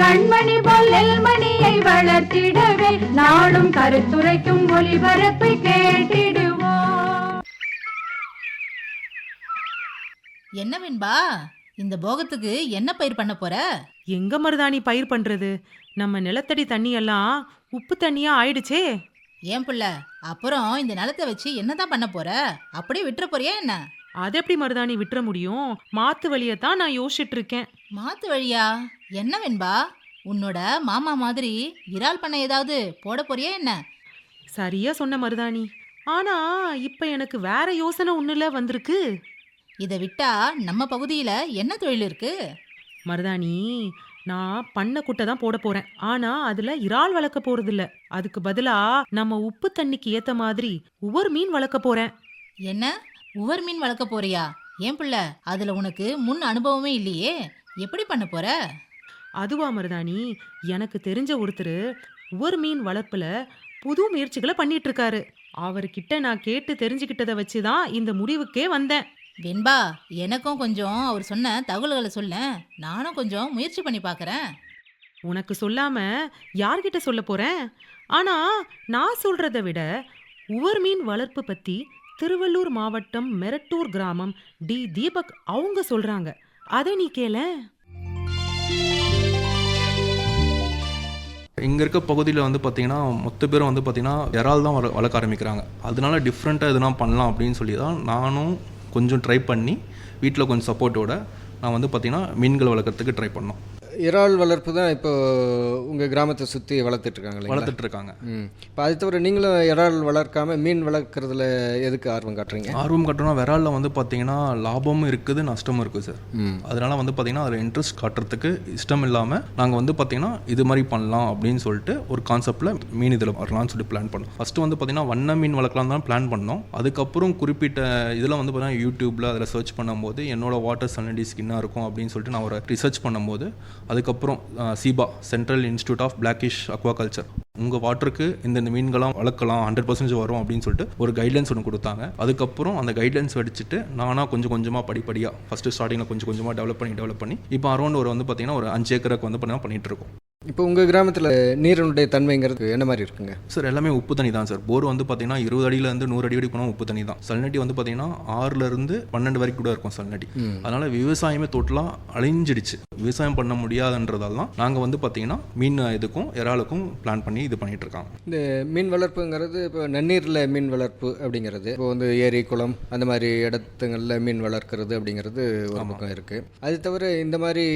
கண்மணி பொல்லல் மணியை வளர்த்திடவே நாடும் கருத்துரைக்கும் ஒளிபரப்பை கேட்டிடுவோம். என்ன வெண்பா இந்த போகத்துக்கு என்ன பயிர் பண்ண போற? எங்க மருதாணி பயிர் பண்றது? நம்ம நிலத்தடி தண்ணி எல்லாம் உப்பு தண்ணியா ஆயிடுச்சே. ஏன் புள்ள அப்புறம் இந்த நிலத்தை வச்சு என்னதான் பண்ண போற? அப்படியே விட்டுற போறியா என்ன? அது எப்படி மருதாணி விட்டுற முடியும்? மாத்து வழியை தான் நான் யோசிச்சுட்டு இருக்கேன். மாத்து வழியா? என்ன வெண்பா? உன்னோட மாமா மாதிரி இறால் பண்ண ஏதாவது போட போறியா என்ன? சரியா சொன்ன மருதாணி. ஆனா இப்ப எனக்கு வேற யோசனை ஒண்ணுல வந்திருக்கு. இதை விட்டா நம்ம பகுதியில என்ன தொழில் இருக்கு? மருதாணி நான் பண்ணை குட்டை தான் போட போறேன். ஆனா அதுல இறால் வளர்க்க போறது இல்ல அதுக்கு பதிலா நம்ம உப்பு தண்ணிக்கு ஏத்த மாதிரி உவர் மீன் வளர்க்க போறேன். என்ன? உவர் மீன் வளர்க்க போறியா? ஏன் புள்ள அதுல உனக்கு முன் அனுபவமே இல்லையே. எப்படி பண்ண போற? அதுவா மருதாணி எனக்கு தெரிஞ்ச ஒருத்தர் உவர் மீன் வளர்ப்புல புது முயற்சிகளை பண்ணிட்டு இருக்காரு. அவர்கிட்ட நான் கேட்டு தெரிஞ்சுக்கிட்டதை வச்சு தான் இந்த முடிவுக்கே வந்தேன். வெண்பா எனக்கும் கொஞ்சம் அவர் சொன்ன தகவல்களை சொல்ல. நானும் கொஞ்சம் முயற்சி பண்ணி பார்க்கறேன். உனக்கு சொல்லாம யார்கிட்ட சொல்ல போறேன்? ஆனா நான் சொல்றதை விட உவர் மீன் வளர்ப்பு பத்தி திருவள்ளூர் மாவட்டம் மெரட்டூர் கிராமம் டி. தீபக் அவங்க சொல்றாங்க. அதை நீ கேள. இங்கே இருக்க பகுதியில் வந்து பார்த்தீங்கன்னா மொத்த பேரும் வந்து பார்த்தீங்கன்னா இறால் தான் வள வளர்க்க ஆரம்பிக்கிறாங்க. அதனால டிஃப்ரெண்ட்டாக எதுனா பண்ணலாம் அப்படின்னு சொல்லி தான் நானும் கொஞ்சம் ட்ரை பண்ணி வீட்டில் கொஞ்சம் சப்போர்ட்டோட நான் வந்து பார்த்தீங்கன்னா மீன்கள் வளர்க்குறதுக்கு ட்ரை பண்ணோம். இறால் வளர்ப்பு தான் இப்போ உங்கள் கிராமத்தை சுற்றி இருக்காங்க ம். இப்போ அது தவிர நீங்களும் இறால் வளர்க்காம மீன் வளர்க்குறதுல எதுக்கு ஆர்வம் காட்டுறீங்க? ஆர்வம் கட்டணும் விராலில் வந்து பார்த்தீங்கன்னா லாபமும் இருக்குது நஷ்டமும் இருக்குது சார். அதனால வந்து பார்த்தீங்கன்னா அதில் இன்ட்ரெஸ்ட் காட்டுறதுக்கு இஷ்டம் இல்லாமல் நாங்கள் வந்து பார்த்தீங்கன்னா இது மாதிரி பண்ணலாம் அப்படின்னு சொல்லிட்டு ஒரு கான்செப்டில் மீன் இதில் வரலாம்னு சொல்லி பிளான் பண்ணோம். ஃபஸ்ட்டு வந்து பார்த்தீங்கன்னா வண்ண மீன் வளர்க்கலாம் தான் பிளான் பண்ணோம். அதுக்கப்புறம் குறிப்பிட்ட இதில் வந்து பார்த்தீங்கன்னா யூடியூப்பில் அதில் சர்ச் பண்ணும்போது என்னோட வாட்டர் சலனிட்டி ஸ்கின்னாக இருக்கும் அப்படின்னு சொல்லிட்டு நான் ஒரு ரிசர்ச் பண்ணும்போது அதுக்கப்புறம் CIBA central institute of brackish aquaculture உங்கள் வாட்டருக்கு இந்த மீன்களாம் வளர்க்கலாம் ஹண்ட்ரட் பர்சன்டேஜ் வரும் அப்படின்னு சொல்லிட்டு ஒரு கைட்லைன்ஸ் ஒன்று கொடுத்தாங்க. அதுக்கப்புறம் அந்த கைட்லைன்ஸ் வடிச்சிட்டு நானாக கொஞ்சம் கொஞ்சமாக படிப்படியாக ஃபஸ்ட்டு ஸ்டார்டிங்கில் கொஞ்சம் கொஞ்சமாக டெவலப் பண்ணி டெவலப் பண்ணி இப்போ அரௌண்ட் ஒரு வந்து பார்த்திங்கன்னா ஒரு அஞ்சு ஏக்கருக்கு வந்து பார்த்தீங்கன்னா பண்ணிகிட்ருக்கோம் இப்போ உங்கள் கிராமத்தில் நீரினுடைய தன்மைங்கிறது என்ன மாதிரி இருக்குங்க? சார் எல்லாமே உப்பு தண்ணி தான் சார். போர் வந்து பார்த்தீங்கன்னா இருபது அடியிலேருந்து நூறு அடி வரைக்கும் போனால் உப்பு தண்ணி தான். சல்நட்டி வந்து பார்த்தீங்கன்னா ஆறுலேருந்து பன்னெண்டு வரைக்கும் கூட இருக்கும் சல்நட்டி. அதனால விவசாயமே டோட்டலாக அழிஞ்சிடுச்சு. விவசாயம் பண்ண முடியாதுன்றதால தான் நாங்கள் வந்து பார்த்தீங்கன்னா மீன் இதுக்கும் இறாலுக்கும் பிளான் பண்ணி இது பண்ணிட்டு இருக்காங்க. இந்த மீன் வளர்ப்புங்கிறது இப்போ நன்னீரில் மீன் வளர்ப்பு அப்படிங்கிறது இப்போ வந்து ஏரி குளம் அந்த மாதிரி இடத்துங்களில் மீன் வளர்க்குறது அப்படிங்கிறது ஒரு பக்கம் இருக்குது அது தவிர இந்த மாதிரி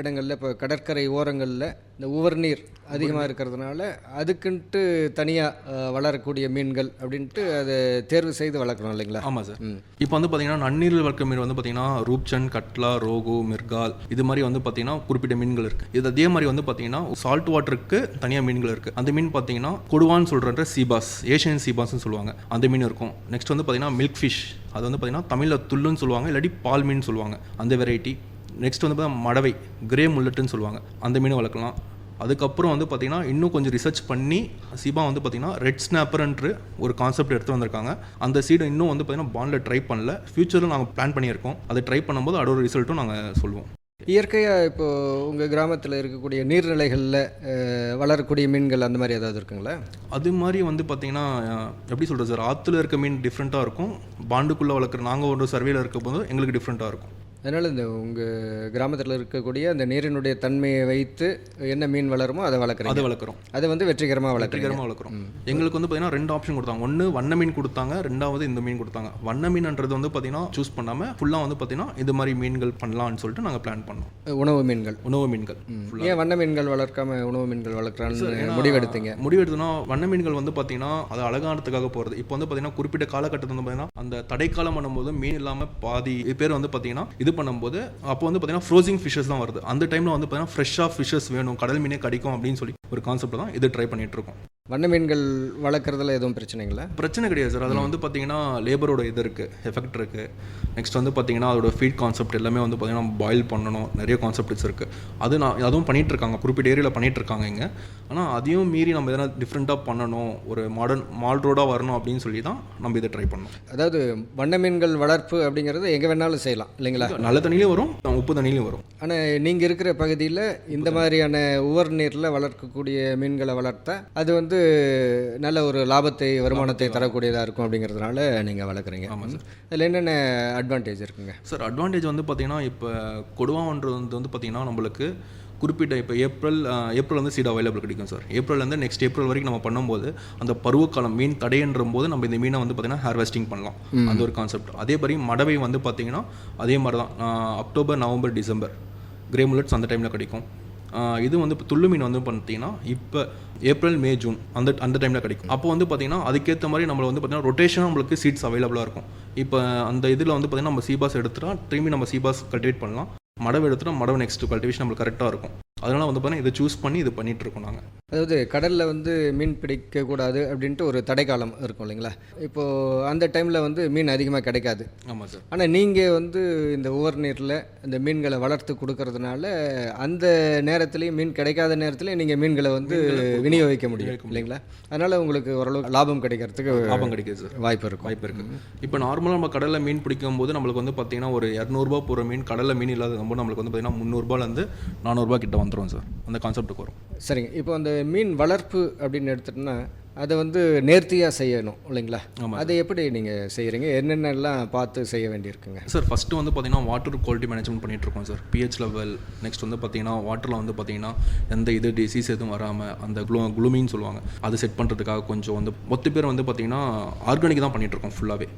இடங்களில் இப்போ கடற்கரை ஓரங்களில் இந்த உவர் நீர் அதிகமாக இருக்கிறதுனால அதுக்குன்ட்டு தனியாக வளரக்கூடிய மீன்கள் அப்படின்ட்டு அதை தேர்வு செய்து வளர்க்குறோம் இல்லைங்களா? ஆமாம் சார். ம். இப்போ வந்து பார்த்தீங்கன்னா நன்னீரில் வளர்க்க மீன் வந்து பார்த்தீங்கன்னா ரூப்சன் கட்லா ரோகு மிர்கால் இது மாதிரி வந்து பார்த்தீங்கன்னா குறிப்பிட்ட மீன்கள் இருக்குது இது அதே மாதிரி வந்து பார்த்தீங்கன்னா சால்ட் வாட்டருக்கு தனியாக மீன்கள் இருக்குது அந்த மீன் பார்த்தீங்கன்னா கொடுவான்னு சொல்கிற சீபாஸ் ஏஷியன் சீபாஸ்னு சொல்லுவாங்க. அந்த மீன் இருக்கும். நெக்ஸ்ட் வந்து பார்த்தீங்கன்னா மில்க் ஃபிஷ் அது வந்து பார்த்தீங்கன்னா தமிழில் துள்ளுன்னு சொல்லுவாங்க இல்லாட்டி பால் மீன் சொல்லுவாங்க. அந்த வெரைட்டி நெக்ஸ்ட் வந்து பார்த்தீங்கன்னா மடவை கிரே முல்லட்டுன்னு சொல்லுவாங்க. அந்த மீன் வளர்க்கலாம். அதுக்கப்புறம் வந்து பார்த்தீங்கன்னா இன்னும் கொஞ்சம் ரிசர்ச் பண்ணி சிபா வந்து பார்த்தீங்கன்னா ரெட் ஸ்னாப்பர்ன்ற ஒரு கான்செப்ட் எடுத்து வந்திருக்காங்க. அந்த சீடை இன்னும் வந்து பார்த்தீங்கன்னா பாண்டில் ட்ரை பண்ணல. ஃபியூச்சரில் நாங்கள் பிளான் பண்ணியிருக்கோம். அதை ட்ரை பண்ணும்போது அதோட ரிசல்ட்டும் நாங்கள் சொல்லுவோம். இயற்கையாக இப்போ உங்கள் கிராமத்தில் இருக்கக்கூடிய நீர்நிலைகளில் வளரக்கூடிய மீன்கள் அந்த மாதிரி ஏதாவது இருக்குங்களா? அது மாதிரி வந்து பார்த்தீங்கன்னா எப்படி சொல்கிறது சார்? ஆற்றுல இருக்க மீன் டிஃப்ரெண்ட்டாக இருக்கும். பாண்டுக்குள்ளே வளர்க்குற நாங்கள் ஒரு சர்வேல இருக்க போது எங்களுக்கு டிஃப்ரெண்ட்டாக இருக்கும். அதனால் இந்த உங்கள் கிராமத்தில் இருக்கக்கூடிய அந்த நீரினுடைய தன்மையை வைத்து என்ன மீன் வளருமோ அதை அதை வளர்க்குறீங்க வளர்க்குறோம். அதை வந்து வெற்றிகரமாக வெற்றிகரமாக வளர்க்குறோம். எங்களுக்கு வந்து பார்த்தீங்கன்னா ரெண்டு ஆப்ஷன் கொடுத்தாங்க. ஒன்று வண்ண மீன் கொடுத்தாங்க ரெண்டாவது இந்த மீன் கொடுத்தாங்க. வண்ண மீன்ன்றது வந்து பார்த்தீங்கன்னா சூஸ் பண்ணாமல் ஃபுல்லாக வந்து பார்த்தீங்கன்னா இது மாதிரி மீன்கள் பண்ணலாம்னு சொல்லிட்டு நாங்கள் பிளான் பண்ணோம். உணவு மீன்கள். உணவு மீன்கள். ஏன் வண்ண மீன்கள் வளர்க்காம உணவு மீன்கள் வளர்க்குறான்னு முடிவெடுத்தீங்க? முடிவெடுத்தோம்னா வண்ண மீன்கள் வந்து பார்த்தீங்கன்னா அது அழகானதுக்காக போகிறது இப்போ வந்து பார்த்தீங்கன்னா குறிப்பிட்ட காலகட்டத்தில் வந்து பார்த்தீங்கன்னா அந்த தடைக்காலம் பண்ணும்போது மீன் இல்லாமல் பாதி பேர் வந்து பார்த்தீங்கன்னா இது பண்ணும்போது அப்போ வந்து பார்த்தீங்கன்னா ஃப்ரோசிங் ஃபிஷஸ் தான் வருது. அந்த டைமில் வந்து பார்த்தீங்கன்னா ஃப்ரெஷ்ஷாக ஃபிஷஸ் வேணும் கடல் மீனே கிடைக்கும் அப்படின்னு சொல்லி ஒரு கான்செப்ட் தான் இது ட்ரை பண்ணிட்டு இருக்கோம். வண்ண மீன்கள் வளர்க்குறதுல எதுவும் பிரச்சனைங்களா பிரச்சனை கிடையாது சார். அதில் வந்து பார்த்தீங்கன்னா லேபரோட இது இருக்குது எஃபெக்ட் இருக்குது நெக்ஸ்ட் வந்து பார்த்தீங்கன்னா அதோட ஃபீட் கான்செப்ட் எல்லாமே வந்து பார்த்தீங்கன்னா பாயில் பண்ணணும். நிறைய கான்செப்ட்ஸ் இருக்குது அது நான் அதுவும் பண்ணிட்டு இருக்காங்க குறிப்பிட்ட ஏரியாவில் பண்ணிட்டு இருக்காங்க இங்கே. ஆனால் அதையும் மீறி நம்ம எதனா டிஃப்ரெண்ட்டாக பண்ணணும். ஒரு மாடர்ன் மால் ரோடாக வரணும் அப்படின்னு சொல்லி தான் நம்ம இதை ட்ரை பண்ணோம். அதாவது வண்ண மீன்கள் வளர்ப்பு அப்படிங்கிறது எங்கே வேணாலும் செய்யலாம் இல்லைங்களா? நல்ல தண்ணியிலையும் வரும் உப்பு தண்ணியிலையும் வரும். ஆனால் நீங்கள் இருக்கிற பகுதியில் இந்த மாதிரியான உவர் நீரில் வளர்க்கக்கூடிய மீன்களை வளர்த்தா அது வந்து நல்ல ஒரு லாபத்தை வருமானத்தை தரக்கூடியதாக இருக்கும் அப்படிங்கிறதுனால நீங்கள் வளர்க்குறீங்க. ஆமாம் சார். அதில் என்னென்ன அட்வான்டேஜ் இருக்குங்க? சார் அட்வான்டேஜ் வந்து பார்த்தீங்கன்னா இப்போ கொடுவான்றது வந்து வந்து பார்த்தீங்கன்னா நம்மளுக்கு குறிப்பிட்ட இப்போ ஏப்ரல் ஏப்ரல் வந்து சீட் அவைலபிள் கிடைக்கும் சார் ஏப்ரல்லேருந்து நெக்ஸ்ட் ஏப்ரல் வரைக்கும் நம்ம பண்ணும்போது அந்த பருவகாலம் மீன் தடைன்ற போது நம்ம இந்த மீனை வந்து பார்த்தீங்கன்னா ஹார்வெஸ்டிங் பண்ணலாம். அந்த ஒரு கான்செப்ட் அதே மாதிரி மடவை வந்து பார்த்தீங்கன்னா அதே மாதிரி தான் October November December grey mullets அந்த டைமில் கிடைக்கும். இது வந்து இப்போ துள்ளு மீன் வந்து பார்த்தீங்கன்னா இப்போ ஏப்ரல் மே ஜூன் அந்த அந்த டைமில் கிடைக்கும். அப்போ வந்து பார்த்தீங்கன்னா அதுக்கேற்ற மாதிரி நம்மளை வந்து பார்த்தீங்கன்னா ரொட்டேஷனாக நம்மளுக்கு சீட்ஸ் அவைலபிளாக இருக்கும். இப்போ அந்த இதில் வந்து பார்த்தீங்கன்னா நம்ம சீபாஸ் எடுத்துகிட்டா திரும்பி நம்ம சீபாஸ் கல்டிவேட் பண்ணலாம். மடவை எடுத்துகிட்டா மடவு நெக்ஸ்ட் கல்டிவேஷன் நம்மளுக்கு கரெக்டாக இருக்கும். அதனால வந்து பார்த்தீங்கன்னா இதை சூஸ் பண்ணி இது பண்ணிட்டு இருக்கோம் நாங்கள் அதாவது கடலில் வந்து மீன் பிடிக்கக்கூடாது அப்படின்ட்டு ஒரு தடைக்காலம் இருக்கும் இல்லைங்களா? இப்போது அந்த டைமில் வந்து மீன் அதிகமாக கிடைக்காது. ஆமாம் சார். ஆனால் நீங்கள் வந்து இந்த உவர் நீரில் இந்த மீன்களை வளர்த்து கொடுக்கறதுனால அந்த நேரத்துலையும் மீன் கிடைக்காத நேரத்துலையும் நீங்கள் மீன்களை வந்து விநியோகிக்க முடியும் இல்லைங்களா? அதனால் உங்களுக்கு ஓரளவுக்கு லாபம் கிடைக்கிறதுக்கு லாபம் கிடைக்குது சார். வாய்ப்பு இருக்கும். வாய்ப்பு இருக்குது இப்போ நார்மலாக நம்ம கடலில் மீன் பிடிக்கும் போது நம்மளுக்கு வந்து பார்த்தீங்கன்னா ஒரு இரநூறுபா போகிற மீன் கடலில் மீன் இல்லாத போது நம்மளுக்கு வந்து பார்த்தீங்கன்னா முந்நூறுபாலேருந்து நானூறுபா கிட்ட வந்துடும் சார். அந்த கான்செப்ட்டுக்கு வரும். சரிங்க. இப்போ அந்த மீன் வளர்ப்பு அப்படின்னு எடுத்துட்டோம்னா அதை வந்து நேர்த்தியாக செய்யணும் இல்லைங்களா? ஆமாம் அதை எப்படி நீங்கள் செய்கிறீங்க என்னென்னலாம் பார்த்து செய்ய வேண்டியிருக்குங்க? சார் ஃபஸ்ட்டு வந்து பார்த்தீங்கன்னா வாட்டர் குவாலிட்டி மேனேஜ்மெண்ட் பண்ணிட்டு இருக்கோம் சார். பிஹெச் லெவல் நெக்ஸ்ட் வந்து பார்த்தீங்கன்னா வாட்டரில் வந்து பார்த்தீங்கன்னா எந்த இது டிசீஸ் எதுவும் வராமல் அந்த குளூ குளுமின்னு சொல்லுவாங்க. அதை செட் பண்ணுறதுக்காக கொஞ்சம் வந்து மொத்த பேர் வந்து பார்த்தீங்கன்னா ஆர்கானிக் தான் பண்ணிட்டு இருக்கோம் ஃபுல்லாகவே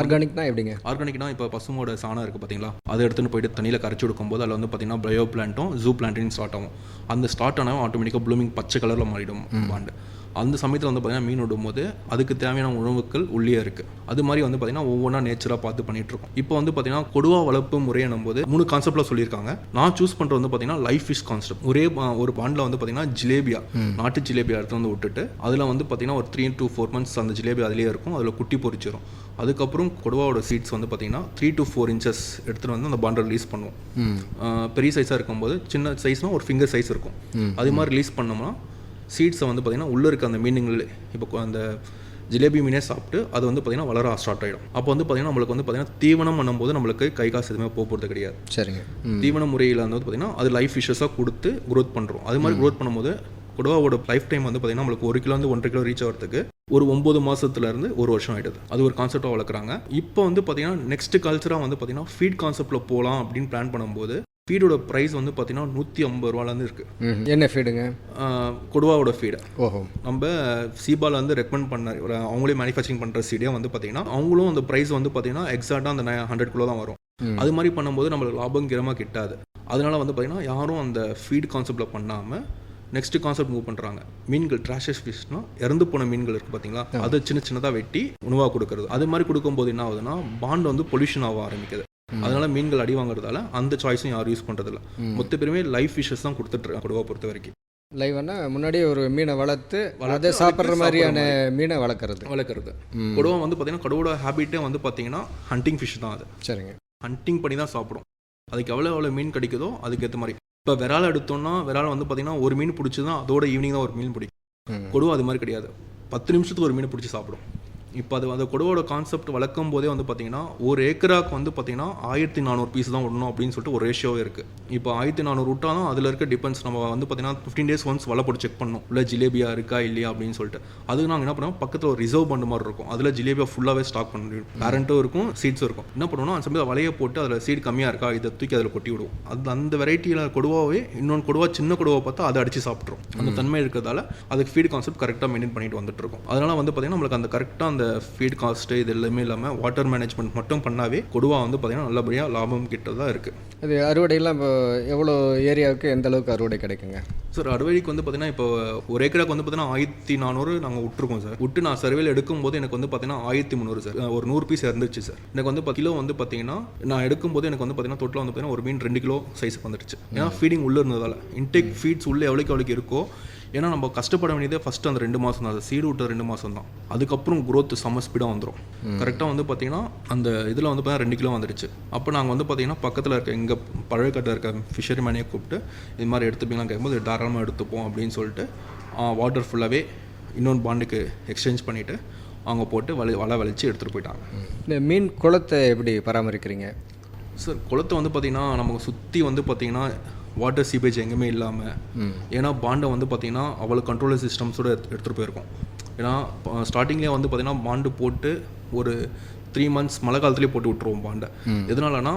ஆர்கானிக்னா எப்படிங்க? ஆர்கானிக்னா இப்போ பசுமோட சாணம் இருக்குது பார்த்தீங்களா அதை எடுத்துன்னு போயிட்டு தண்ணியில் கரைச்சி கொடுக்கும்போது அதில் வந்து பார்த்தீங்கன்னா பயோ பிளான்ட்டும் ஜூ பிளான்ட்டும் ஸ்டார்ட் ஆகும். அந்த ஸ்டார்ட் ஆனால் ஆட்டோமேட்டிக்காக ப்ளூமிங் பச்சை கலரில் மாறிடும் பாண்டு அந்த சமயத்தில் வந்து பார்த்தீங்கன்னா மீன் விடும்போது அதுக்கு தேவையான உணவுகள் உள்ளே இருக்குது அது மாதிரி வந்து பார்த்தீங்கன்னா ஒவ்வொன்றா நேச்சராக பார்த்து பண்ணிட்டு இருக்கோம். இப்போ வந்து பார்த்தீங்கன்னா கொடுவா வளர்ப்பு முறையனும் போது மூணு கான்செப்டில் சொல்லியிருக்காங்க. நான் சூஸ் பண்ணுறது வந்து பார்த்தீங்கன்னா லைஃப் ஃபிஷ் கான்செப்ட் ஒரே ஒரு பாண்டில் வந்து பார்த்தீங்கன்னா ஜிலேபியா நாட்டு ஜிலேபியா எடுத்து வந்து விட்டுட்டு அதில் வந்து பார்த்தீங்கன்னா ஒரு த்ரீ டு ஃபோர் மந்த்ஸ் அந்த ஜிலேபி அதிலேயே இருக்கும். அதில் குட்டி பொரிச்சிரும் அதுக்கப்புறம் கொடுவாவோட சீட்ஸ் வந்து பார்த்தீங்கன்னா த்ரீ டு ஃபோர் இன்ச்சஸ் எடுத்துகிட்டு வந்து அந்த பாண்டை ரிலீஸ் பண்ணுவோம். பெரிய சைஸாக இருக்கும்போது சின்ன சைஸ்னால் ஒரு ஃபிங்கர் சைஸ் இருக்கும். அது மாதிரி ரிலீஸ் பண்ணோம்னா சீட்ஸை வந்து பார்த்தீங்கன்னா உள்ளே இருக்க அந்த மீனுங்களே இப்போ அந்த ஜிலேபி மீனே சாப்பிட்டு அது வந்து பார்த்தீங்கன்னா வளர ஸ்டார்ட் ஆகிடும் அப்போ வந்து பார்த்தீங்கன்னா நம்மளுக்கு வந்து பார்த்தீங்கன்னா தீவனம் பண்ணும்போது நம்மளுக்கு கை காசு எதுவுமே போக போகிறது கிடையாது. சரிங்க. தீவன முறையில் வந்து பார்த்தீங்கன்னா அது லைஃப் ஃபிஷஸாக கொடுத்து க்ரோத் பண்ணுறோம் அது மாதிரி க்ரோத் பண்ணும்போது கொடுவாவோட லைஃப் டைம் வந்து பார்த்தீங்கன்னா நம்மளுக்கு ஒரு கிலோ வந்து ஒன்றரை கிலோ ரீச் ஆகிறதுக்கு ஒரு ஒம்பது மாதத்துலேருந்து ஒரு வருஷம் ஆகிடுது அது ஒரு கான்செப்டாக வளர்க்குறாங்க. இப்போ வந்து பார்த்தீங்கன்னா நெக்ஸ்ட் கல்ச்சராக வந்து பார்த்தீங்கன்னா ஃபீட் கான்செப்ட்டில் போகலாம் அப்படின்னு பிளான் பண்ணும்போது ஃபீடோட ப்ரைஸ் வந்து பார்த்தீங்கன்னா நூற்றி ஐம்பது ரூபாலேருந்து இருக்குது என்ன ஃபீடுங்க கொடுவாவோட ஃபீடு ஓஹோ. நம்ம சீபால வந்து ரெக்கமெண்ட் பண்ண அவங்களே மேனுஃபேக்சரிங் பண்ணுற சீடே வந்து பார்த்தீங்கன்னா அவங்களும் அந்த ப்ரைஸ் வந்து பார்த்தீங்கன்னா எக்ஸாக்டாக அந்த ஹண்ட்ரட் கிலோ தான் வரும். அது மாதிரி பண்ணும்போது நம்மளுக்கு லாபம் கிரமாக கிட்டாது. அதனால வந்து பார்த்தீங்கன்னா யாரும் அந்த ஃபீட் கான்செப்டில் பண்ணாமல் நெக்ஸ்ட் கான்செப்ட் மூவ் பண்ணுறாங்க மீன்கள் ட்ராஷஸ் ஃபிஷ்னா இறந்து போன மீன்கள் இருக்குது பார்த்தீங்களா அதை சின்ன சின்னதாக வெட்டி உணவாக கொடுக்கறது. அது மாதிரி கொடுக்கும்போது என்ன ஆகுதுன்னா பாண்ட் வந்து பொல்யூஷன் ஆக ஆரம்பிக்குது. அதனால மீன்கள் அடி வாங்குறதால அந்த சாய்ஸும் யாரும் யூஸ் பண்ணுறதில்ல மொத்த பேருமே லைஃப் ஃபிஷஸ் தான் கொடுத்துட்டு கொடுவா பொறுத்த வரைக்கும். லைவ்னா முன்னாடியே ஒரு மீனை வளர்த்து வளர்த்து அதை சாப்பிட்ற அதுக்கு மாதிரியான மீனை வளர்க்குறது. வளர்க்குறது. கொடுவா வந்து பார்த்தீங்கன்னா கொடுவோட ஹேபிட்டே வந்து பார்த்தீங்கன்னா ஹண்டிங் ஃபிஷ் தான் அது. சரிங்க. ஹண்டிங் பண்ணி தான் சாப்பிடும். அதுக்கு எவ்வளோ எவ்வளோ மீன் கிடைக்குதோ அதுக்கேற்ற மாதிரி. இப்போ விரால் எடுத்தோம்னா விரால் வந்து பார்த்தீங்கன்னா ஒரு மீன் பிடிச்சி தான் அதோட ஈவினிங் தான் ஒரு மீன் பிடிக்கும். கொடுவா அது மாதிரி கிடையாது. பத்து நிமிஷத்துக்கு ஒரு மீன் பிடிச்சி சாப்பிடும். இப்போ அது அந்த கொடுவோட கான்செப்ட் வளர்க்கும் போதே வந்து பார்த்தீங்கன்னா ஒரு ஏக்கராக்கு வந்து பார்த்தீங்கன்னா ஆயிரத்தி நானூறு பீஸ் தான் விடணும் அப்படின்னு சொல்லிட்டு ஒரு ரேஷியோவே இருக்குது இப்போ ஆயிரத்தி நானூறு விட்டா தான் அதில் இருக்க டிபெண்ட்ஸ் நம்ம வந்து பார்த்தீங்கன்னா ஃபிஃப்டீன் டேஸ் ஒன்ஸ் வலை போட்டு செக் பண்ணணும். உள்ள ஜிலேபியா இருக்கா இல்லையா அப்படின்னு சொல்லிட்டு. அதுக்கு நாங்கள் என்ன பண்ணுவோம் பக்கத்தில் ஒரு ரிசர்வ் பண்ண மாதிரி இருக்கும். அதில் ஜிலேபியா ஃபுல்லாகவே ஸ்டாக் பண்ண முடியும். பேரண்ட்டும் இருக்கும் சீட்ஸும் இருக்கும். என்ன பண்ணுவோம்னா அந்த சமயத்தில் வலையை போட்டு அதில் சீட் கம்மியாக இருக்கா இதை தூக்கி அதில் கொட்டி விடுவோம். அது அந்த வெரைட்டியில் கொடுவாவே இன்னொன்று கொடுவா சின்ன கொடுவா பார்த்தா அதை அடித்து சாப்பிட்ரும் அந்த தன்மை இருக்கிறதால அதுக்கு ஃபீட் கான்செப்ட் கரெக்டாக மெயின்டைன் பண்ணிட்டு வந்துட்டு இருக்கோம். அதனால வந்து பார்த்தீங்கன்னா நம்மளுக்கு அந்த கரெக்டாக அந்த ஃபீட் காஸ்ட்டு இது எல்லாமே இல்லாமல் வாட்டர் மேனேஜ்மெண்ட் மட்டும் பண்ணாவே கொடுவா வந்து பார்த்தீங்கன்னா நல்லபடியாக லாபம் கிட்ட தான் இருக்குது அது அறுவடையெல்லாம் இப்போ எவ்வளோ ஏரியாவுக்கு எந்த அளவுக்கு அறுவடை கிடைக்குங்க? சார் அறுவடைக்கு வந்து பார்த்தீங்கன்னா இப்போ ஒரு ஏக்கராக்கு வந்து பார்த்தீங்கன்னா ஆயிரத்தி நானூறு நாங்கள் விட்டுருக்கோம் சார் விட்டு நான் சர்வேல எடுக்கும்போது எனக்கு வந்து பார்த்தீங்கன்னா ஆயிரத்தி முந்நூறு சார் ஒரு நூறு பீஸ் இருந்துச்சு சார் எனக்கு வந்து கிலோ வந்து பார்த்தீங்கன்னா நான் எடுக்கும்போது எனக்கு வந்து பார்த்தீங்கன்னா தொட்டில் வந்து பார்த்தீங்கன்னா ஒரு மீன் ரெண்டு கிலோ சைஸுக்கு வந்துடுச்சு ஏன்னா ஃபீடிங் உள்ளே இருந்ததால். இன்டேக் ஃபீட்ஸ் உள்ளே எவ்வளோக்கு எவ்வளோக்கு இருக்கோ ஏன்னா நம்ம கஷ்டப்பட வேண்டியதே ஃபஸ்ட்டு அந்த ரெண்டு மாதம் தான். சீடு விட்ட ரெண்டு மாதம் தான். அதுக்கப்புறம் growth செம்ம ஸ்பீடாக வந்துடும் கரெக்டாக வந்து பார்த்தீங்கன்னா அந்த இதில் வந்து பார்த்தீங்கன்னா ரெண்டு கிலோ வந்துடுச்சு அப்போ நாங்கள் வந்து பார்த்தீங்கன்னா பக்கத்தில் இருக்க எங்கள் பழக்கத்தில் இருக்க ஃபிஷரி மேனையை கூப்பிட்டு இது மாதிரி எடுத்துப்பீங்களான்னு கேட்கும்போது தாராளமாக எடுத்துப்போம் அப்படின்னு சொல்லிட்டு வாட்டர் ஃபுல்லாகவே இன்னொன்று பாண்டுக்கு எக்ஸ்சேஞ்ச் பண்ணிவிட்டு அவங்க போட்டு வலை வலை வலிச்சு எடுத்துகிட்டு போயிட்டாங்க. இந்த மீன் குளத்தை எப்படி பராமரிக்கிறீங்க? சார் குளத்தை வந்து பார்த்திங்கன்னா நமக்கு சுற்றி வந்து பார்த்திங்கன்னா வாட்டர் சீபேஜ் எங்கேயுமே இல்லாமல் ஏன்னா பாண்டை வந்து பார்த்திங்கன்னா அவ்வளோ கண்ட்ரோலர் சிஸ்டம்ஸோட எடுத்துகிட்டு போயிருக்கோம். ஏன்னா ஸ்டார்டிங்லேயே வந்து பார்த்திங்கன்னா பாண்டு போட்டு ஒரு த்ரீ மந்த்ஸ் மழை காலத்துலேயே போட்டு விட்ருவோம் பாண்டை எதனாலனா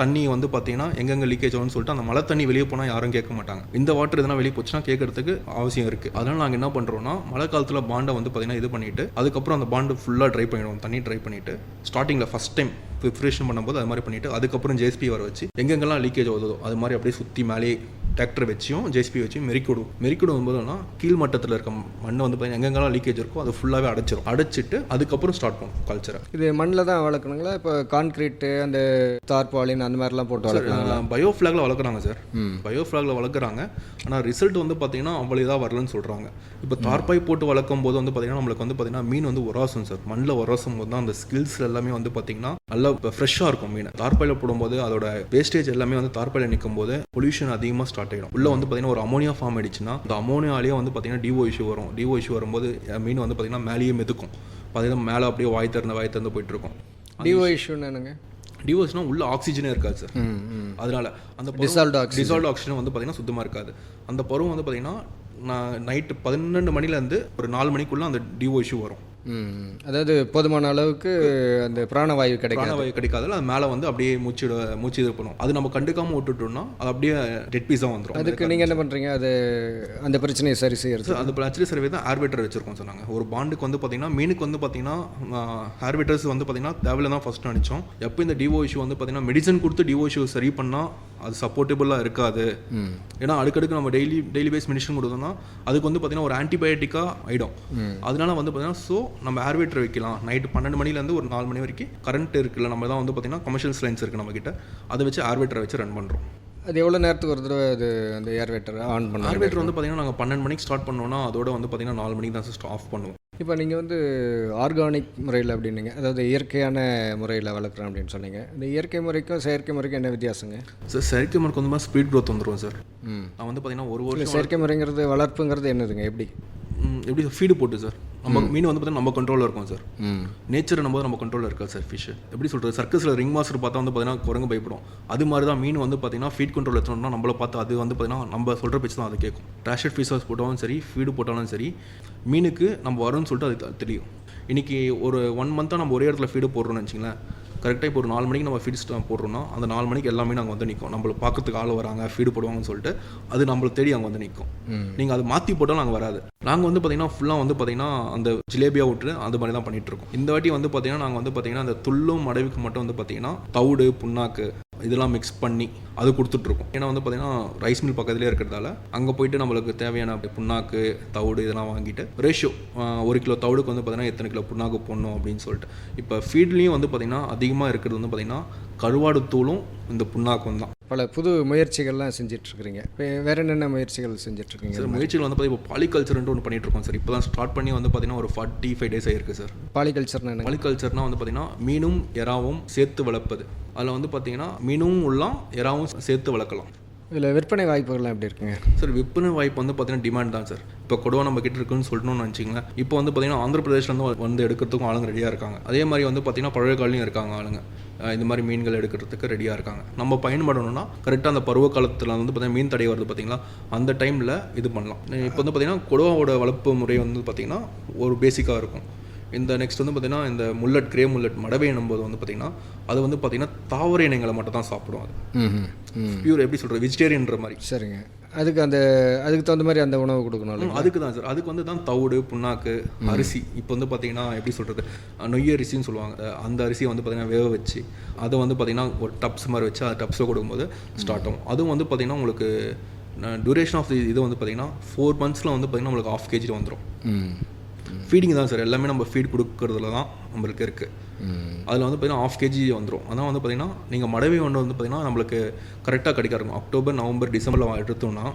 தண்ணி வந்து பார்த்தீங்கன்னா எங்கெங்கே லீக்கேஜ் ஆகும்னு சொல்லிட்டு அந்த மழை தண்ணி வெளியே போனால் யாரும் கேட்க மாட்டாங்க. இந்த வாட்டர் எதனா வெளியே போச்சுன்னா கேட்கறதுக்கு அவசியம் இருக்குது அதனால் நாங்கள் என்ன பண்ணுறோம்னா மழை காலத்தில் பாண்டை வந்து பார்த்தீங்கன்னா இது பண்ணிவிட்டு அதுக்கப்புறம் அந்த பாண்டு ஃபுல்லாக ட்ரை பண்ணிடுவோம். தண்ணி ட்ரை பண்ணிவிட்டு ஸ்டார்டிங்கில் ஃபஸ்ட் டைம் ப்ரிப்ரேஷன் பண்ணும்போது அது மாதிரி பண்ணிவிட்டு அதுக்கப்புறம் ஜேஎஸ்பி வர வச்சு எங்கெங்கெல்லாம் லீக்கேஜ் ஆகுதோ அது மாதிரி அப்படியே சுற்றி மேலே டிராக்டர் வச்சியும் ஜேசிபி வச்சு மெரிக்கி விடுவோம் மெரிக்கி விடும் போதுனா கீழ் மட்டத்தில் இருக்க மண்ணை வந்து பார்த்தீங்கன்னா எங்கெங்கெல்லாம் லீக்கேஜ் இருக்கோ அது ஃபுல்லாகவே அடைச்சிரும். அடைச்சிட்டு அதுக்கப்புறம் ஸ்டார்ட் பண்ணும் கல்ச்சரை இது மண்ணில் தான் வளர்க்கணுங்களா? இப்போ கான்கிரீட்டு அந்த தார்பாலின் அந்த மாதிரிலாம் போட்டு வளர்க்கணுங்களா பயோ ஃப்ளாகில் வளர்க்குறாங்க சார் பயோ ஃப்ளாகில் வளர்க்குறாங்க. ஆனால் ரிசல்ட் வந்து பார்த்தீங்கன்னா அவ்வளோ இதாக வரலன்னு சொல்கிறாங்க இப்போ தார்பாய் போட்டு வளர்க்கும் போது வந்து பார்த்தீங்கன்னா நம்மளுக்கு வந்து பார்த்தீங்கன்னா மீன் வந்து உராசும் சார் மண்ணில் உராசும் போது தான் அந்த ஸ்கில்ஸ் எல்லாமே வந்து பார்த்தீங்கன்னா நல்லா ஃப்ரெஷ்ஷாக இருக்கும் மீன். தார்பாயில் போடும்போது அதோட வேஸ்டேஜ் எல்லாமே வந்து தார்பாயில் நிற்கும் போது பொல்யூஷன் அதிகமாக ஸ்டார்ட் ஆகிடும் உள்ள வந்து பார்த்தீங்கன்னா ஒரு அமோனியா ஃபார்ம் ஆயிடுச்சுன்னா அந்த அமோனியாலேயே வந்து பார்த்தீங்கன்னா டிஓ இஷ்யூ வரும். டிஓ இஷ்யூ வரும்போது மீன் வந்து பார்த்தீங்கன்னா மேலேயே மிதக்கும். பார்த்தீங்கன்னா மேலே அப்படியே வாய் திறந்து வாய் திறந்து போயிட்டு இருக்கும் டிஓ இஷ்யூன்னு என்னங்க? டிவோஸ்னா உள்ள ஆக்சிஜனே இருக்காது சார் அதனால அந்த oxygen. டிசால்வ் ஆக்சிஜன் வந்து பார்த்தீங்கன்னா சுத்தமாக இருக்காது. அந்த பருவம் வந்து பார்த்தீங்கன்னா நான் நைட்டு பன்னெண்டு மணிலேருந்து ஒரு நாலு மணிக்குள்ளே அந்த டிஓ இஷ்யூ வரும். அதாவது போதுமான அளவுக்கு அந்த பிராணவாயு கிடைக்காது. பிராணவாயு கிடைக்காதுல அது மேலே வந்து அப்படியே மூச்சு மூச்சு இது பண்ணும். அது நம்ம கண்டுக்காம விட்டுட்டோம்னா அது அப்படியே டெட் பீஸாக வந்துடும் அதுக்கு நீங்கள் என்ன பண்ணுறீங்க அது அந்த பிரச்சனையை சரி செய்யறது. அது ஆக்சுவலி சர்வே தான் ஏர்வேட்டர் வச்சிருக்கோம் சொன்னாங்க. ஒரு பாண்டுக்கு வந்து பார்த்தீங்கன்னா மீனுக்கு வந்து பார்த்தீங்கன்னா ஏர்வேட்டர்ஸ் வந்து பார்த்தீங்கன்னா தேவையில்ல தான் ஃபஸ்ட் நினச்சோம். எப்போ இந்த டிஓ இஷ்யூ வந்து பார்த்தீங்கன்னா மெடிசன் கொடுத்து டிஓ இஷ்யூ சரி பண்ணால் அது சப்போர்ட்டபுளாக இருக்காது. ஏன்னா அடுக்கடுக்கு நம்ம டெய்லி டெய்லி பேஸ் மெடிசன் கொடுத்தோம்னா அதுக்கு வந்து பார்த்தீங்கன்னா ஒரு ஆன்டிபயோட்டிக்காக ஆகிடும் அதனால வந்து பார்த்தீங்கன்னா ஸோ நம்ம ஏர்வேட்டர் வைக்கலாம். நைட்டு பன்னெண்டு மணிலேருந்து ஒரு நாலு மணி வரைக்கும் கரண்ட் இருக்குல்ல நம்ம தான் வந்து பார்த்தீங்கன்னா கமர்ஷியல் லைன்ஸ் இருக்குது நம்மக்கிட்ட அதை வச்சு ஏர்வேட்டரை வச்சு ரன் பண்ணுறோம் அது எவ்வளோ நேரத்துக்கு ஒரு தடவை அது அந்த ஏர்வேட்டர் ஆன் பண்ண ஏர்வேட்டர் வந்து பார்த்தீங்கன்னா நாங்கள் பன்னெண்டு மணிக்கு ஸ்டார்ட் பண்ணோம்னா அதோட வந்து பார்த்தீங்கன்னா நாலு மணிக்கு தான் சிஸ்டம் ஆஃப் பண்ணுவோம். இப்போ நீங்கள் வந்து ஆர்கானிக் முறையில் அப்படின்னீங்க. அதாவது இயற்கையான முறையில் வளர்க்குறேன் அப்படின்னு சொன்னீங்க. இந்த இயற்கை முறைக்கும் செயற்கை முறைக்கும் என்ன வித்தியாசங்க? சார் செயற்கை மரக்கு வந்து ஸ்பீட் growth வந்துடும் சார் நான் வந்து பார்த்தீங்கன்னா ஒரு வருஷம் செயற்கை முறைங்கிறது வளர்ப்புங்கிறது என்னதுங்க? எப்படி? எப்படி ஃபீடு போட்டு சார் நம்ம மீன் வந்து பார்த்தீங்கன்னா நம்ம கண்ட்ரோலில் இருக்கும் சார் நேச்சர் நம்ம நம்ம கண்ட்ரோலில் இருக்கா சார் ஃபிஷ் எப்படி சொல்கிறது சர்க்கஸில் ரிங் மாஸ்டர் பார்த்தா வந்து பார்த்தீங்கன்னா குரங்கு பயப்படும் அது மாதிரி தான் மீன் வந்து பார்த்தீங்கன்னா ஃபீட் கண்ட்ரோல் எடுத்தோம்னா நம்மளை பார்த்து அது வந்து பார்த்தீங்கன்னா நம்ம சொல்கிற பேச்சு தான் அது கேட்கும். ட்ராஷட் ஃபீஸர்ஸ் போட்டாலும் சரி ஃபீடு போட்டாலும் சரி மீனுக்கு நம்ம வரோம்னு சொல்லிட்டு அது தெரியும். இன்றைக்கி ஒரு ஒன் மந்த்தாக நம்ம ஒரே இடத்துல ஃபீடு போடுறோம்னு வச்சிங்களேன் கரெக்டாக இப்போ ஒரு நாலு மணிக்கு நம்ம ஃபீட்ஸ் போடுறோம்னா அந்த நாலு மணிக்கு எல்லாமே நாங்கள் வந்து நிற்கும் நம்மள பார்க்கறதுக்கு ஆள் வராங்க ஃபீடு போடுவாங்கன்னு சொல்லிட்டு அது நம்மளை தேடி அங்கே வந்து நிற்கும் நீங்கள் அது மாற்றி போட்டாலும் நாங்கள் வராது. நாங்கள் வந்து பார்த்தீங்கன்னா ஃபுல்லாக வந்து பார்த்தீங்கன்னா அந்த ஜிலேபியா விட்டு அது மாதிரி தான் பண்ணிட்டு இருக்கோம். இந்த வாட்டி வந்து பார்த்தீங்கன்னா நாங்கள் வந்து பார்த்தீங்கன்னா அந்த துள்ளும் மடவிக்கு மட்டும் வந்து பார்த்தீங்கன்னா தவிடு புண்ணாக்கு இதெல்லாம் மிக்ஸ் பண்ணி அது கொடுத்துட்ருக்கோம் ஏன்னா வந்து பார்த்தீங்கன்னா ரைஸ் மில் பக்கத்துலேயே இருக்கிறதால அங்கே போயிட்டு நம்மளுக்கு தேவையான புண்ணாக்கு தவிடு இதெல்லாம் வாங்கிட்டு ரேஷியோ ஒரு கிலோ தவிடுக்கு வந்து பார்த்தீங்கன்னா எத்தனை கிலோ புண்ணாக்கு போடணும் அப்படின்னு சொல்லிட்டு. இப்போ ஃபீட்லேயும் வந்து பார்த்தீங்கன்னா அதிகமாக இருக்கிறது வந்து பார்த்தீங்கன்னா கருவாடு தூளும் இந்த புண்ணாக்கும் தான். பல புது முயற்சிகள்லாம் செஞ்சிட்ருக்கிறீங்க. வேறு என்னென்ன முயற்சிகள் செஞ்சிட்ருக்கீங்க சார் முயற்சிகள் வந்து பார்த்தீங்கன்னா இப்போ பாலிகல்ச்சர்ன்ட்டு ஒன்று பண்ணிட்டு இருக்கோம் சார். இப்போ தான் ஸ்டார்ட் பண்ணி வந்து பார்த்தீங்கன்னா ஒரு ஃபார்ட்டி ஃபைவ் டேஸ் ஆயிருக்கு சார். பாலிகல்ச்சர்னு என்ன பாலிகல்ச்சர்னா வந்து பார்த்தீங்கன்னா மீனும் எறாவும் சேர்த்து வளர்ப்பது. அதில் வந்து பார்த்தீங்கன்னா மீனும் உள்ளாம் எறாவும் சேர்த்து வளர்க்கலாம். இதில் விற்பனை வாய்ப்புகள்லாம் எப்படி இருக்குங்க? சார் விற்பனை வாய்ப்பு வந்து பார்த்தீங்கன்னா டிமாண்ட் தான் சார். இப்போ கொடுவா நம்ம கிட்ட இருக்குன்னு சொல்லணும்னு வச்சிங்களேன் இப்போ வந்து பார்த்தீங்கன்னா ஆந்திர பிரதேஷ்லேருந்து வந்து எடுக்கிறதுக்கும் ஆளுங்க ரெடியாக இருக்காங்க. அதே மாதிரி வந்து பார்த்தீங்கன்னா பழைய காலையும் இருக்காங்க ஆளுங்க. இந்த மாதிரி மீன்கள் எடுக்கிறதுக்கு ரெடியாக இருக்காங்க. நம்ம பயன்படணும்னா கரெக்டாக அந்த பருவ காலத்தில் வந்து பார்த்தீங்கன்னா மீன் தடை வருது பார்த்தீங்களா அந்த டைமில் இது பண்ணலாம். இப்போ வந்து பார்த்தீங்கன்னா கொடுவாவோட வளர்ப்பு முறை வந்து பார்த்தீங்கன்னா ஒரு பேசிக்காக இருக்கும். இந்த நெக்ஸ்ட் வந்து பார்த்தீங்கன்னா இந்த முல்லட் கிரே முல்லட் மடவை எனும்போது வந்து பார்த்தீங்கன்னா அது வந்து பார்த்தீங்கன்னா தாவர இனங்களை மட்டும் தான் சாப்பிடும் அது. பியூர் எப்படி சொல்கிறது வெஜிடேரியன்ற மாதிரி. சரிங்க. அதுக்கு அந்த அதுக்கு தகுந்த மாதிரி அந்த உணவு கொடுக்கணும் அதுக்கு தான் சார். அதுக்கு வந்து தான் தவிடு புண்ணாக்கு அரிசி. இப்போ வந்து பார்த்தீங்கன்னா எப்படி சொல்கிறது நொய்ய அரிசின்னு சொல்லுவாங்க. அந்த அரிசியை வந்து பார்த்தீங்கன்னா வேக வச்சு அதை வந்து பார்த்தீங்கன்னா ஒரு டப்ஸ் மாதிரி வச்சு அது டப்ஸில் கொடுக்கும்போது ஸ்டார்ட் ஆகும். அதுவும் வந்து பார்த்தீங்கன்னா உங்களுக்கு டூரேஷன் ஆஃப் தி இது வந்து பார்த்தீங்கன்னா ஃபோர் மந்த்ஸில் வந்து பார்த்தீங்கன்னா உங்களுக்கு ஆஃப் கேஜி வந்துடும் ஃபீடிங் தான் சார். எல்லாமே நம்ம ஃபீட் கொடுக்கறதுல தான் நம்மளுக்கு இருக்குது அதில் வந்து பார்த்தீங்கன்னா ஆஃப் கேஜி வந்துடும் அதான் வந்து பார்த்தீங்கன்னா நீங்கள் மடவை ஒன்று வந்து பார்த்தீங்கன்னா நம்மளுக்கு கரெக்டாக கிடைக்க இருக்கும். அக்டோபர் நவம்பர் டிசம்பரில் எடுத்தோம்னா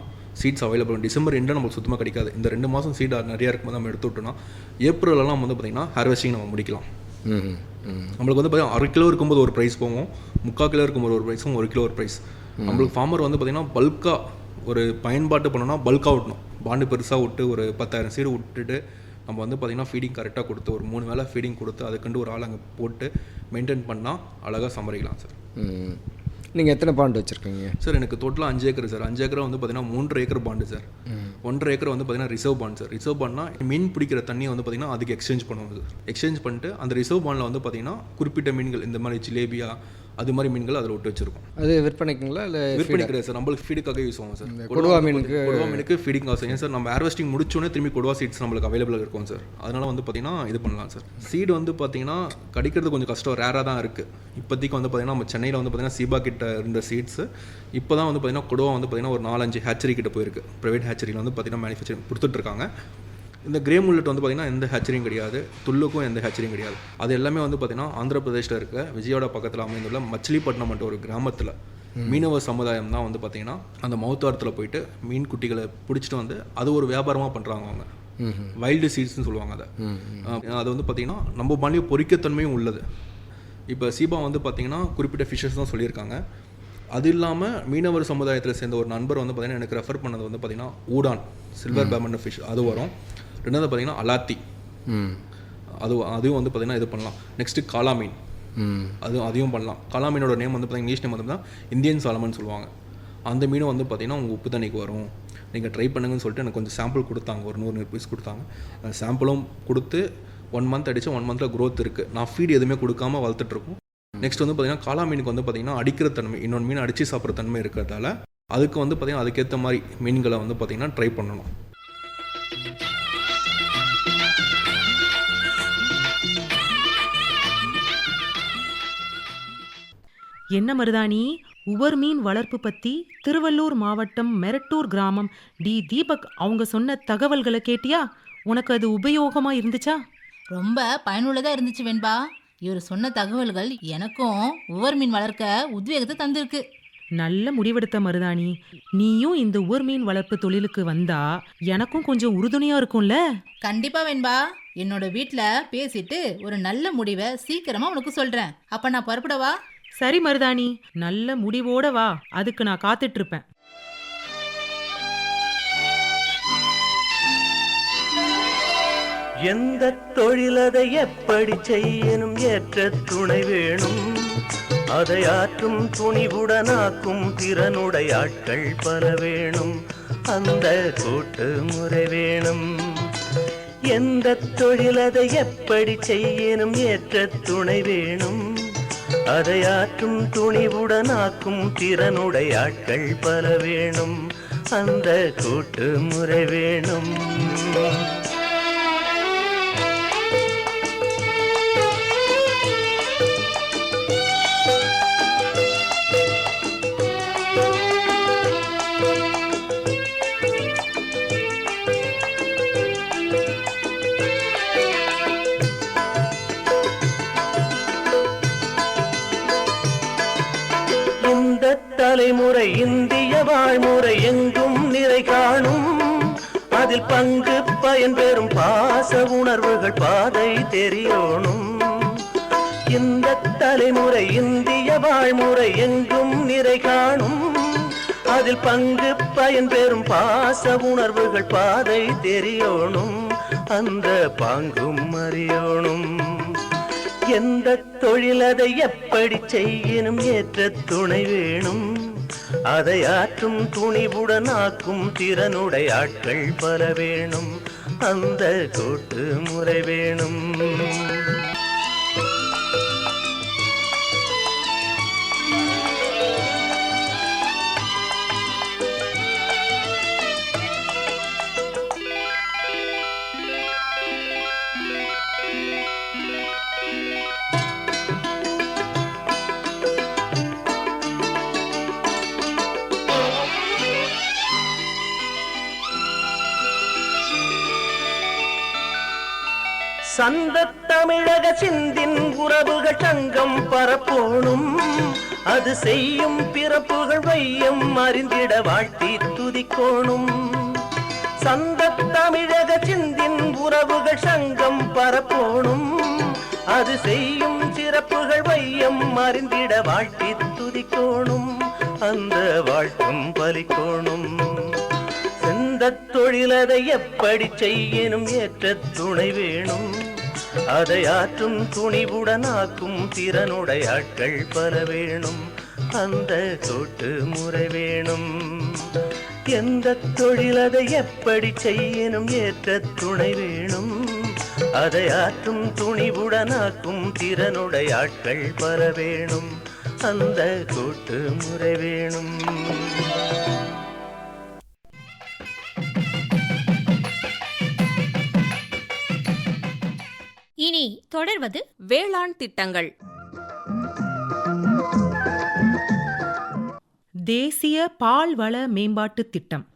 சீட்ஸ் அவைலபிள் டிசம்பர் எண்டில் நமக்கு சுத்தமாக கிடைக்காது. இந்த ரெண்டு மாதம் சீட் நிறையா இருக்கும்போது நம்ம எடுத்து விட்டோம்னா ஏப்ரலெல்லாம் வந்து பார்த்திங்கன்னா ஹார்வெஸ்டிங் நம்ம முடிக்கலாம். நம்மளுக்கு வந்து பார்த்தீங்கன்னா அரை கிலோ இருக்கும்போது ஒரு ப்ரைஸ் போகும். முக்கால் கிலோ இருக்கும்போது ஒரு ப்ரைஸும் ஒரு கிலோ ஒரு ப்ரைஸ் நம்மளுக்கு ஃபார்மர் வந்து பார்த்திங்கன்னா பல்காக ஒரு பயன்பாட்டு பண்ணோம்னா பல்காக விட்டணும் பாண்டு பெருசாக விட்டு ஒரு பத்தாயிரம் சீடு விட்டுட்டு நம்ம வந்து பார்த்திங்கன்னா ஃபீடிங் கரெக்டாக கொடுத்து ஒரு மூணு வேளை ஃபீடிங் கொடுத்து அதுக்கண்டு ஒரு ஆள் அங்கே போட்டு மெயின்டைன் பண்ணால் அழகாக சமாளிக்கலாம் சார் நீங்கள் எத்தனை பாண்டு வச்சுருக்கீங்க? சார் எனக்கு டோட்டலாக அஞ்சு ஏக்கர் சார் அஞ்சு ஏக்கர் வந்து பார்த்தீங்கன்னா மூன்று ஏக்கர் பாண்டு சார் ஒன்றரை ஏக்கர் வந்து பார்த்தீங்கன்னா ரிசர்வ் பாண்ட் சார் ரிசர்வ் பாண்ட்னா மீன் பிடிக்கிற தண்ணியை வந்து பார்த்தீங்கன்னா அதுக்கு எக்ஸ்சேஞ்ச் பண்ணுவோம் சார் எக்ஸ்சேஞ்ச் பண்ணிட்டு அந்த ரிசர்வ் பாண்டில் வந்து பார்த்தீங்கன்னா குறிப்பிட்ட மீன்கள் இந்த மாதிரி ஜிலேபியா அது மாதிரி மீன்கள் அதில் விட்டு வச்சிருக்கோம். அது விற்பனைக்குங்களா இல்லை விற்பனை கிடையாது சார். நம்மளுக்கு ஃபீடுக்காக யூஸ் ஆகும் சார். கொடுவா மீனுக்கு கொடுவா மீனுக்கு ஃபீடிங் ஆகும் ஏன் சார் நம்ம ஹார்வெஸ்டிங் முடிச்சோடனே திரும்பி கொடுவா சீட்ஸ் நம்மளுக்கு அவைலபிளாக இருக்கும் சார். அதனால வந்து பார்த்தீங்கன்னா இது பண்ணலாம் சார். சீடு வந்து பார்த்தீங்கன்னா கிடைக்கிறது கொஞ்சம் கஷ்டம். ரேராக தான் இருக்குது இப்போதைக்கு வந்து பார்த்தீங்கன்னா நம்ம சென்னையில் வந்து பார்த்தீங்கன்னா சீபா கிட்ட இருந்த சீட்ஸ் இப்போ தான் வந்து பார்த்தீங்கன்னா கொடுவா வந்து பார்த்தீங்கன்னா ஒரு நாலஞ்சு ஹேச்சரி கிட்ட போயிருக்கு. ப்ரைவேட் ஹேச்சரியில் வந்து பார்த்தீங்கன்னா மேனுஃபேக்சரிங் கொடுத்துட்ருக்காங்க இந்த கிரே முல்லட் வந்து பார்த்தீங்கன்னா எந்த ஹேச்சரியும் கிடையாது. துள்ளுக்கும் எந்த ஹேச்சரியும் கிடையாது. அது எல்லாமே வந்து பார்த்தீங்கன்னா ஆந்திர பிரதேஷில் இருக்க விஜயோட பக்கத்தில் அமைந்துள்ள மச்சிலிப்பட்டினம் என்ற ஒரு கிராமத்தில். மீனவ சமுதாயம் தான் வந்து பார்த்தீங்கன்னா அந்த மௌத்தாரத்தில் போயிட்டு மீன் குட்டிகளை பிடிச்சிட்டு வந்து அது ஒரு வியாபாரமாக பண்ணுறாங்க அவங்க. வைல்டு சீட்ஸ்னு சொல்லுவாங்க அதை. அது வந்து பார்த்தீங்கன்னா நம்ம பாண்டிய பொறிக்கத்தன்மையும் உள்ளது. இப்போ சீபா வந்து பார்த்தீங்கன்னா குறிப்பிட்ட ஃபிஷஸ் தான் சொல்லியிருக்காங்க. அது இல்லாமல் மீனவர் சமுதாயத்தில் சேர்ந்த ஒரு நண்பர் வந்து பார்த்தீங்கன்னா எனக்கு ரெஃபர் பண்ணது வந்து பார்த்தீங்கன்னா ஊடான் சில்வர் பேமண்ட் ஃபிஷ் அது வரும். ரெண்டாவது பார்த்தீங்கன்னா அலாத்தி. அது அதுவும் வந்து பார்த்தீங்கன்னா இது பண்ணலாம். நெக்ஸ்ட்டு காளா மீன் ம். அது அதையும் பண்ணலாம். காளா மீனோட நேம் வந்து பார்த்தீங்கன்னா இங்கிலீஷ் நேம் வந்து இந்தியன் சாலமன் சொல்லுவாங்க. அந்த மீனும் வந்து பார்த்தீங்கன்னா உங்கள் உப்பு தண்ணிக்கு வரும். நீங்கள் ட்ரை பண்ணுங்கன்னு சொல்லிட்டு எனக்கு கொஞ்சம் சாம்பிள் கொடுத்தாங்க. ஒரு நூறு நூறு பீஸ் கொடுத்தாங்க. அந்த சாம்பிளும் கொடுத்து ஒன் மந்த் அடிச்சு ஒன் மந்தில் growth இருக்குது நான் ஃபீட் எதுவுமே கொடுக்காம வளர்த்துட்ருக்கோம் நெக்ஸ்ட் வந்து பார்த்தீங்கன்னா காளா மீனுக்கு வந்து பார்த்தீங்கன்னா அடிக்கிற தன்மை இன்னொன்று மீன் அடித்து சாப்பிட்ற தன்மை இருக்கிறதால அதுக்கு வந்து பார்த்தீங்கன்னா அதுக்கேற்ற மாதிரி மீன்களை வந்து பார்த்தீங்கன்னா ட்ரை பண்ணணும். என்ன மருதாணி? உவர் மீன் வளர்ப்பு பத்தி திருவள்ளூர் மாவட்டம் மெரட்டூர் கிராமம். டி தீபக் அவங்க சொன்ன தகவல்களை கேட்டியா? உனக்கு அது உபயோகமா இருந்துச்சா? ரொம்ப பயனுள்ளதா இருந்துச்சு வெண்பா. இவர் சொன்ன தகவல்கள் எனக்கும் உவர் மீன் வளர்க்க உத்வேகத்தை தந்திருக்கு. நல்ல முடிவெடுத்த மருதாணி. நீயும் இந்த உவர் மீன் வளர்ப்பு தொழிலுக்கு வந்தா எனக்கும் கொஞ்சம் உறுதுணையா இருக்கும்ல? கண்டிப்பா வெண்பா. என்னோட வீட்ல பேசிட்டு ஒரு நல்ல முடிவை சீக்கிரமா உனக்கு சொல்றேன். அப்ப நான் புறப்படவா? சரி மருதாணி. நல்ல முடிவோட வா. அதுக்கு நான் காத்துட்டு இருப்பேன் எந்த தொழிலதை எப்படி செய்யணும்? ஏற்ற துணை வேணும். அதை ஆற்றும் துணிவுடனாக்கும் திறனுடைய ஆட்கள் பல வேணும். அந்த கூட்டு முறை வேணும். எந்த தொழிலதை எப்படி செய்யணும்? ஏற்ற துணை வேணும். அதை ஆற்றும் துணிவுடனாக்கும் திறனுடைய ஆட்கள் பல வேணும். அந்த கூட்டு முறை வேணும். என் பெரும் பாச உணர்வுகள் பாதை தெரியணும். இந்த தலைமுறை இந்திய வாழ்முறை எங்கும் நிறை காணும். அதில் பங்கு பயன் பெறும் பாச உணர்வுகள் பாதை தெரியணும். அந்த பாங்கும் அறியணும். எந்த தொழில் அதை எப்படி செய்யணும் ஏற்ற துணை வேணும். அதை ஆற்றும் துணிவுடன் ஆக்கும் திறனுடைய ஆட்கள் பல வேணும் அந்த கூட்டு முறை வேணும். சந்த தமிழக சிந்தின் உறவுகள் தங்கம் பரப்போணும். அது செய்யும் பிறப்புகள் வையம் அறிந்திட வாழ்த்தி துதிக்கோணும். சந்த தமிழக சிந்தின் உறவுகள் சங்கம் பரப்போணும். அது செய்யும் சிறப்புகள் வையம் அறிந்திட வாழ்த்தி துதிக்கோணும். அந்த வாழ்த்தும் பலிக்கோணும். செந்த தொழிலதை எப்படி செய்யணும்? ஏற்ற துணை வேணும். அதை ஆற்றும் துணிவுடனாக்கும் திறனுடைய ஆட்கள் பல வேணும். அந்த தொட்டு முறை வேணும். எந்த தொழிலதை எப்படி செய்யணும்? ஏற்ற துணை வேணும். அதை ஆற்றும் துணிவுடனாக்கும் திறனுடைய ஆட்கள் பல வேணும். அந்த கூட்டு முறை வேணும். இனி தொடர்வது வேளாண் திட்டங்கள். தேசிய பால்வள மேம்பாட்டுத் திட்டம்.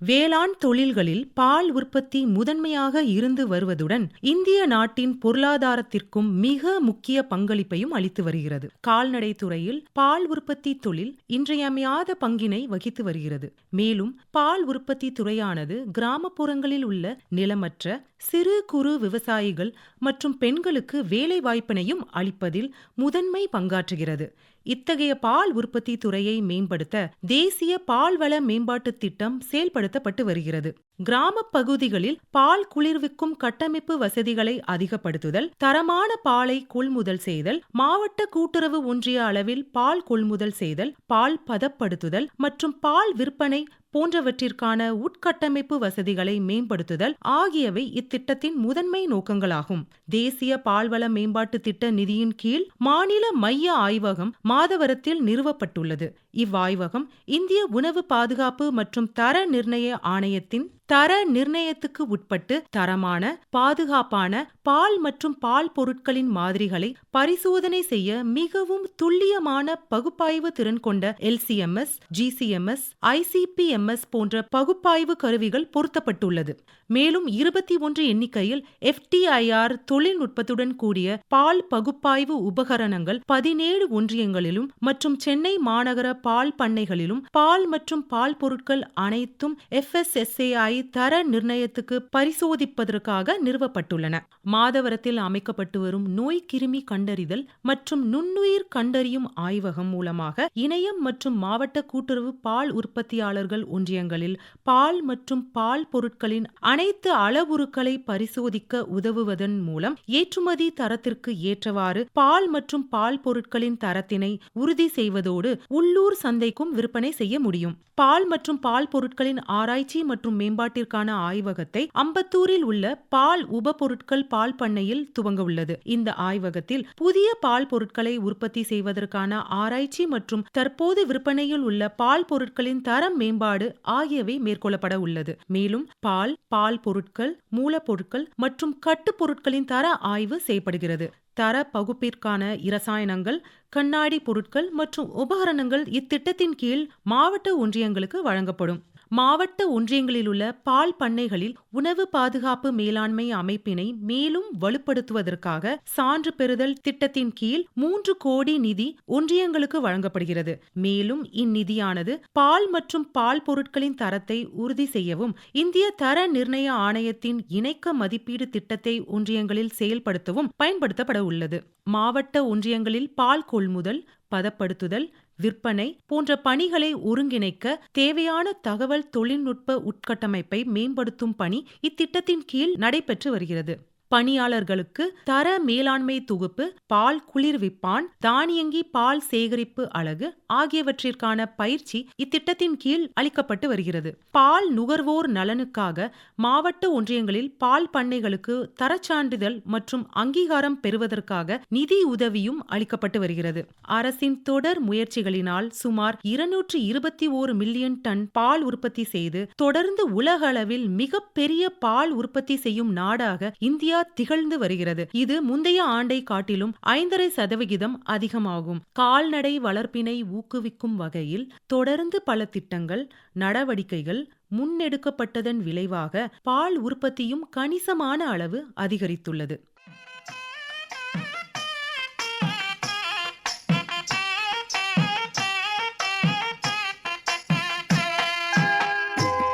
வேளாண் தொழில்களில் பால் உற்பத்தி முதன்மையாக இருந்து வருவதுடன் இந்திய நாட்டின் பொருளாதாரத்திற்கும் மிக முக்கிய பங்களிப்பையும் அளித்து வருகிறது. கால்நடை துறையில் பால் உற்பத்தி தொழில் இன்றியமையாத பங்கினை வகித்து வருகிறது. மேலும் பால் உற்பத்தி துறையானது கிராமப்புறங்களில் உள்ள நிலமற்ற சிறு குறு விவசாயிகள் மற்றும் பெண்களுக்கு வேலை வாய்ப்பினையும் அளிப்பதில் முதன்மை பங்காற்றுகிறது. இத்தகைய பால் உற்பத்தி துறையை மேம்படுத்த தேசிய பால்வள மேம்பாட்டு திட்டம் செயல்படுத்தப்பட்டு வருகிறது. கிராமப் பகுதிகளில் பால் குளிர்விக்கும் கட்டமைப்பு வசதிகளை அதிகப்படுத்துதல் தரமான பாலை கொள்முதல் செய்தல் மாவட்ட கூட்டுறவு ஒன்றிய அளவில் பால் கொள்முதல் செய்தல் பால் பதப்படுத்துதல் மற்றும் பால் விற்பனை போன்றவற்றிற்கான உட்கட்டமைப்பு வசதிகளை மேம்படுத்துதல் ஆகியவை இத்திட்டத்தின் முதன்மை நோக்கங்களாகும். தேசிய பால்வள மேம்பாட்டு திட்ட நிதியின் கீழ் மாநில மைய ஆய்வகம் மாதவரத்தில் நிறுவப்பட்டுள்ளது. இவ்வாய்வகம் இந்திய உணவு பாதுகாப்பு மற்றும் தர நிர்ணய ஆணையத்தின் தர நிர்ணயத்துக்கு உட்பட்டு தரமான பாதுகாப்பான பால் மற்றும் பால் பொருட்களின் மாதிரிகளை பரிசோதனை செய்ய மிகவும் துல்லியமான பகுப்பாய்வு திறன் கொண்ட எல்சிஎம்எஸ் ஜிசிஎம்எஸ் ஐசிபிஎம்எஸ் போன்ற பகுப்பாய்வு கருவிகள் பொருத்தப்பட்டுள்ளது. மேலும் இருபத்தி ஒன்று எண்ணிக்கையில் எஃப்டிஐஆர் தொழில்நுட்பத்துடன் கூடிய பால் பகுப்பாய்வு உபகரணங்கள் பதினேழு ஒன்றியங்களிலும் மற்றும் சென்னை மாநகர பால் பண்ணைகளிலும் பால் மற்றும் பால் பொருட்கள் அனைத்தும் எஃப்எஸ்எஸ்ஏஐ தர நிர்ணயத்துக்கு பரிசோதிப்பதற்காக நிறுவப்பட்டுள்ளன. மாதவரத்தில் அமைக்கப்பட்டு வரும் நோய் கிருமி கண்டறிதல் மற்றும் நுண்ணுயிர் கண்டறியும் ஆய்வகம் மூலமாக இணையம் மற்றும் மாவட்ட கூட்டுறவு பால் உற்பத்தியாளர்கள் ஒன்றியங்களில் பால் மற்றும் பால் பொருட்களின் அனைத்து அளவுருக்களை பரிசோதிக்க உதவுவதன் மூலம் ஏற்றுமதி தரத்திற்கு ஏற்றவாறு பால் மற்றும் பால் பொருட்களின் தரத்தினை உறுதி செய்வதோடு உள்ளூர் சந்தைக்கும் விற்பனை செய்ய முடியும். பால் மற்றும் பால் பொருட்களின் ஆராய்ச்சி மற்றும் மேம்பாட்டிற்கான ஆய்வகத்தை அம்பத்தூரில் உள்ள பால் உப பொருட்கள் பால் பண்ணையில் துவங்க உள்ளது இந்த ஆய்வகத்தில் புதிய பால் பொருட்களை உற்பத்தி செய்வதற்கான ஆராய்ச்சி மற்றும் தற்போது விற்பனையில் உள்ள பால் பொருட்களின் தரம் மேம்பாடு ஆகியவை மேற்கொள்ளப்பட உள்ளது. மேலும் பால் பால் பொருட்கள் மூலப்பொருட்கள் மற்றும் கட்டுப்பொருட்களின் தர ஆய்வு செய்யப்படுகிறது. தர பகுப்பிற்கான இரசாயனங்கள் கண்ணாடி பொருட்கள் மற்றும் உபகரணங்கள் இத்திட்டத்தின் கீழ் மாவட்ட ஒன்றியங்களுக்கு வழங்கப்படும். மாவட்ட ஒன்றியங்களில் உள்ள பால் பண்ணைகளில் உணவு பாதுகாப்பு மேலாண்மை அமைப்பினை மேலும் வலுப்படுத்துவதற்காக சான்று பெறுதல் திட்டத்தின் கீழ் மூன்று கோடி நிதி ஒன்றியங்களுக்கு வழங்கப்படுகிறது. மேலும் இந்நிதியானது பால் மற்றும் பால் பொருட்களின் தரத்தை உறுதி செய்யவும் இந்திய தர நிர்ணய ஆணையத்தின் இணைக்க மதிப்பீடு திட்டத்தை ஒன்றியங்களில் செயல்படுத்தவும் பயன்படுத்தப்பட உள்ளது. மாவட்ட ஒன்றியங்களில் பால் கொள்முதல் பதப்படுத்துதல் விற்பனை போன்ற பணிகளை ஒருங்கிணைக்க தேவையான தகவல் தொழில்நுட்ப உட்கட்டமைப்பை மேம்படுத்தும் பணி இத்திட்டத்தின் கீழ் நடைபெற்று வருகிறது. பணியாளர்களுக்கு தர மேலாண்மை தொகுப்பு பால் குளிர்விப்பான் தானியங்கி பால் சேகரிப்பு அலகு ஆகியவற்றிற்கான பயிற்சி இத்திட்டத்தின் கீழ் அளிக்கப்பட்டு வருகிறது. பால் நுகர்வோர் நலனுக்காக மாவட்ட ஒன்றியங்களில் பால் பண்ணைகளுக்கு தரச்சான்றிதழ் மற்றும் அங்கீகாரம் பெறுவதற்காக நிதி உதவியும் அளிக்கப்பட்டு வருகிறது. அரசின் தொடர் முயற்சிகளினால் சுமார் இருநூற்று இருபத்தி ஓரு மில்லியன் டன் பால் உற்பத்தி செய்து தொடர்ந்து உலக அளவில் மிகப்பெரிய பால் உற்பத்தி செய்யும் நாடாக இந்தியா இந்தியா திகழ்ந்து வருகிறது. இது முந்தைய ஆண்டை காட்டிலும் ஐந்தரை சதவிகிதம் அதிகமாகும். கால்நடை வளர்ப்பினை ஊக்குவிக்கும் வகையில் தொடர்ந்து பல திட்டங்கள் நடவடிக்கைகள் முன்னெடுக்கப்பட்டதன் விளைவாக பால் உற்பத்தியும் கணிசமான அளவு அதிகரித்துள்ளது.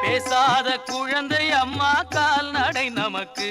பேசாத குழந்தை அம்மா கால்நடை நமக்கு.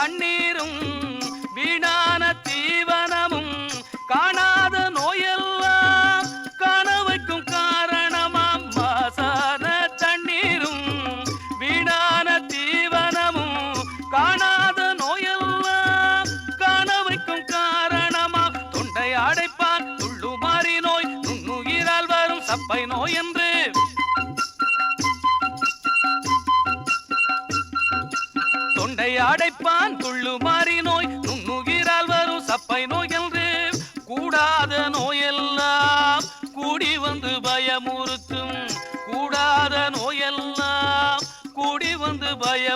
தண்ணீரும்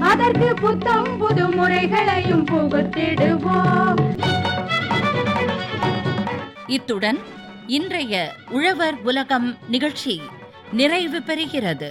அதற்கு புத்தம் புது முறைகளையும் புகுத்திடுவோம். இத்துடன் இன்றைய உழவர் உலகம் நிகழ்ச்சி நிறைவு பெறுகிறது.